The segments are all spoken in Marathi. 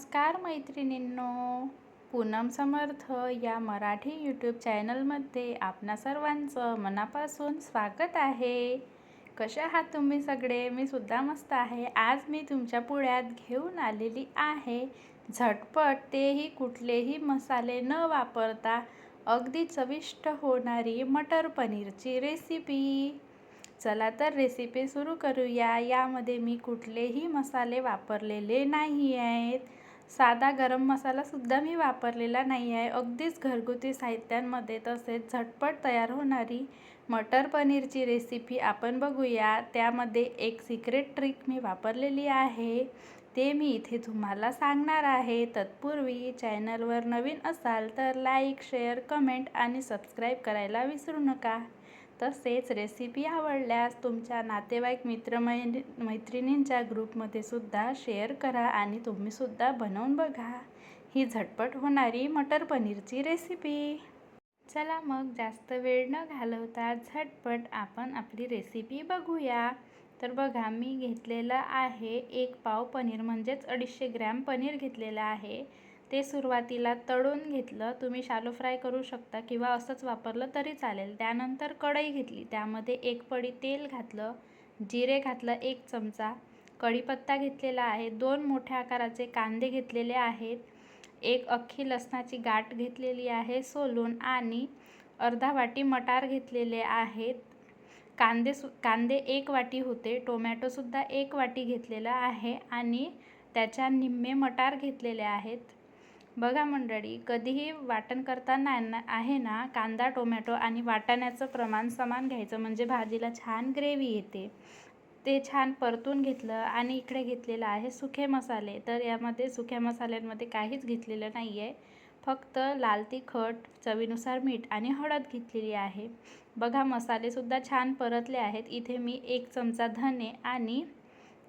नमस्कार मैत्रिणींनो. पूनम समर्थ या मराठी यूट्यूब चॅनलमध्ये आपणा सर्वांचं मनापासून स्वागत आहे. कसे आहात तुम्ही सगळे? मी सुद्धा मस्त आहे. आज मी तुमच्या पुळ्यात घेऊन आलेली आहे. झटपट तेही कुठलेही मसाले न वापरता अगदी चविष्ट होणारी मटर पनीरची रेसिपी चला तर रेसिपी सुरू करूया. यामध्ये मी कुठलेही मसाले वापरलेले नाही आहेत साधा गरम मसालासुद्धा मी वापरलेला नाही आहे. अगदीच घरगुती साहित्यांमध्ये तसेच झटपट तयार होणारी मटर पनीरची रेसिपी आपण बघूया. त्यामध्ये एक सिक्रेट ट्रिक मी वापरलेली आहे. ते मी इथे तुम्हाला सांगणार आहे. तत्पूर्वी चॅनलवर नवीन असाल तर लाईक शेअर कमेंट आणि सबस्क्राईब करायला विसरू नका. तसेच रेसिपी आवडल्यास तुमच्या नातेवाईक मित्रमै मैत्रिणींच्या ग्रुपमध्ये सुद्धा शेअर करा आणि तुम्हीसुद्धा बनवून बघा. ही झटपट होणारी मटर पनीरची रेसिपी चला मग जास्त वेळ न घालवता झटपट आपण आपली रेसिपी बघूया. तर बघा मी घेतलेलं आहे एक पाव पनीर म्हणजेच अडीचशे ग्रॅम पनीर घेतलेलं आहे. ते सुरुवातीला तळून घेतलं तुम्ही शालो फ्राय करू शकता किंवा असंच वापरलं तरी चालेल. त्यानंतर कढई घेतली. त्यामध्ये एक पडी तेल घातलं जिरे घातलं एक चमचा कढीपत्ता घेतलेला आहे दोन मोठ्या आकाराचे कांदे घेतलेले आहेत एक अख्खी लसणाची गाठ घेतलेली आहे सोलून आणि अर्धा वाटी मटार घेतलेले आहेत. कांदे सु कांदे एक वाटी होते टोमॅटोसुद्धा एक वाटी घेतलेला आहे आणि त्याच्या निम्मे मटार घेतलेले आहेत. बघा मंडळी कधीही वाटण करताना ना आहे ना कांदा टोमॅटो आणि वाटाण्याचं प्रमाण समान घ्यायचं. म्हणजे भाजीला छान ग्रेव्ही येते. ते छान परतून घेतलं आणि इकडे घेतलेलं आहे सुखे मसाले. तर यामध्ये सुक्या मसाल्यांमध्ये काहीच घेतलेलं नाही आहे फक्त लाल तिखट चवीनुसार मीठ आणि हळद घेतलेली आहे. बघा मसालेसुद्धा छान परतले आहेत. इथे मी एक चमचा धने आणि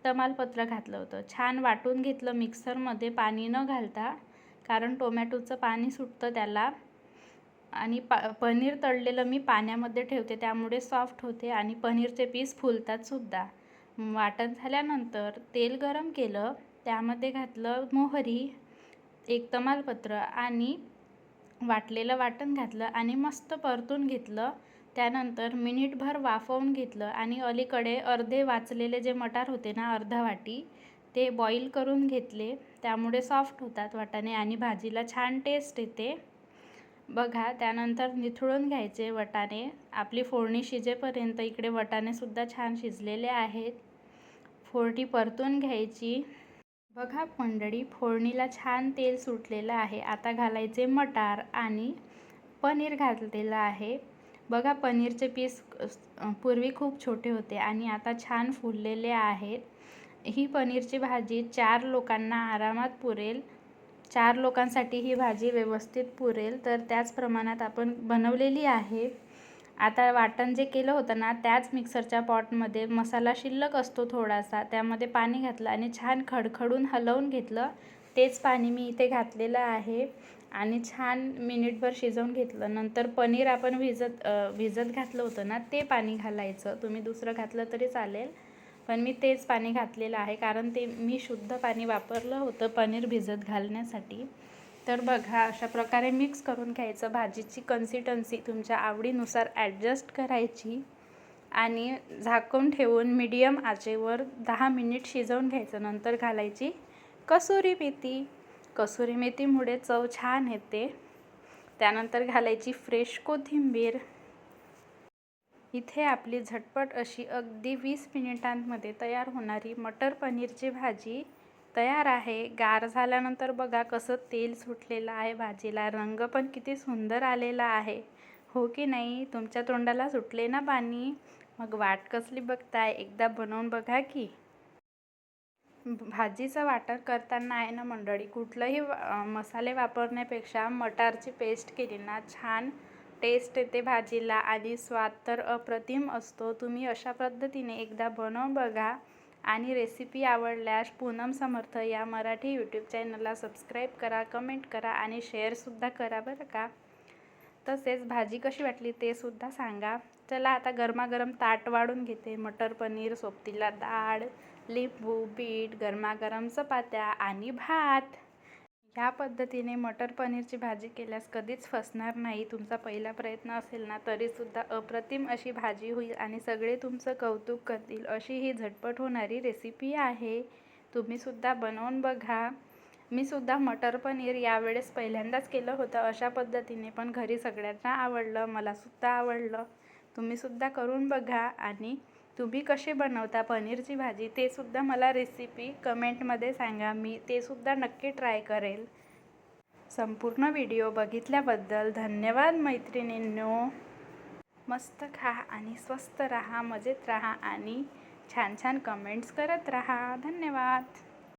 तमालपत्र घातलं होतं. छान वाटून घेतलं मिक्सरमध्ये. पाणी न घालता कारण टोमॅटोचं पाणी सुटतं त्याला. आणि पा पनीर तळलेलं मी पाण्यामध्ये ठेवते त्यामुळे सॉफ्ट होते आणि पनीरचे पीस फुलतात सुद्धा. वाटण झाल्यानंतर तेल गरम केलं त्यामध्ये घातलं मोहरी एक तमालपत्र आणि वाटलेलं वाटण घातलं आणि मस्त परतून घेतलं. त्यानंतर मिनिटभर वाफवून घेतलं आणि अलीकडे अर्धे वाचलेले जे मटार होते ना अर्धा वाटी ते बॉईल करून घेतले. त्यामुळे सॉफ्ट होतात वाटाणे आणि भाजीला छान टेस्ट येते. बघा त्यानंतर निथळून घ्यायचे वटाणे. आपली फोडणी शिजेपर्यंत इकडे वटाणेसुद्धा छान शिजलेले आहेत. फोडणी परतून घ्यायची. बघा मंडळी फोडणीला छान तेल सुटलेलं आहे. आता घालायचे मटार आणि पनीर घातलेलं आहे. बघा पनीरचे पीस पूर्वी खूप छोटे होते आणि आता छान फुललेले आहेत. ही पनीरची भाजी चार लोकांना आरामात पुरेल. चार लोकांसाठी ही भाजी व्यवस्थित पुरेल. तर त्याच प्रमाणात आपण बनवलेली आहे. आता वाटण जे केलं होतं ना त्याच मिक्सरच्या पॉटमध्ये मसाला शिल्लक असतो थोडासा. त्यामध्ये पाणी घातलं आणि छान खडखडून हलवून घेतलं. तेच पाणी मी इथे घातलेलं आहे. आणि छान मिनिटभर शिजवून घेतलं. नंतर पनीर आपण भिजत भिजत घातलं होतं ना ते पाणी घालायचं. तुम्ही दुसरं घातलं तरी चालेल. पण मी तेच पाणी घातलेलं आहे कारण ते मी शुद्ध पाणी वापरलं होतं पनीर भिजत घालण्यासाठी. तर बघा अशा प्रकारे मिक्स करून घ्यायचं भाजीची कन्सिस्टन्सी तुमच्या आवडीनुसार ॲडजस्ट करायची आणि झाकून ठेवून मीडियम आचेवर दहा मिनिट शिजवून घ्यायचं नंतर घालायची कसुरी मेथी. कसुरी मेथीमुळे चव छान येते. त्यानंतर घालायची फ्रेश कोथिंबीर. इथे आपली झटपट अशी अगदी वीस मिनिटांमध्ये तयार होणारी मटर पनीरची भाजी तयार आहे. गार झाल्यानंतर बघा कसं तेल सुटलेलं आहे. भाजीला रंग पण किती सुंदर आलेला आहे. हो की नाही? तुमच्या तोंडाला सुटले ना पाणी? मग वाट कसली बघताय? एकदा बनवून बघा की. भाजीचं वाटर करताना आहे ना मंडळी कुठलंही मसाले वापरण्यापेक्षा मटारची पेस्ट केली ना छान टेस्ट येते भाजीला आणि स्वाद तर अप्रतिम असतो. तुम्ही अशा पद्धतीने एकदा बनवून बघा आणि रेसिपी आवडल्यास पूनम समर्थ या मराठी यूट्यूब चॅनलला सबस्क्राईब करा कमेंट करा आणि शेअरसुद्धा करा बरं का. तसेच भाजी कशी वाटली ते सुद्धा सांगा. चला आता गरमागरम ताट वाढून घेते. मटर पनीर सोबतीला डाळ लिंबू बीट गरमागरम चपात्या आणि भात. ह्या पद्धतीने मटर पनीरची भाजी केल्यास कधीच फसणार नाही. तुमचा पहिला प्रयत्न असेल ना तरीसुद्धा अप्रतिम अशी भाजी होईल आणि सगळे तुमचं कौतुक करतील. अशी ही झटपट होणारी रेसिपी आहे. तुम्हीसुद्धा बनवून बघा. मी सुद्धा मटर पनीर यावेळेस पहिल्यांदाच केलं होतं. अशा पद्धतीने पण घरी सगळ्यांना आवडलं मलासुद्धा आवडलं. तुम्हीसुद्धा करून बघा आणि तुम्ही कशी बनवता पनीरची भाजी ते सुद्धा मला रेसिपी कमेंटमध्ये सांगा. मी ते सुद्धा नक्की ट्राय करेल. संपूर्ण व्हिडिओ बघितल्याबद्दल धन्यवाद मैत्रिणींनो. मस्त खा आणि स्वस्त राहा मजेत राहा आणि छान छान कमेंट्स करत राहा. धन्यवाद.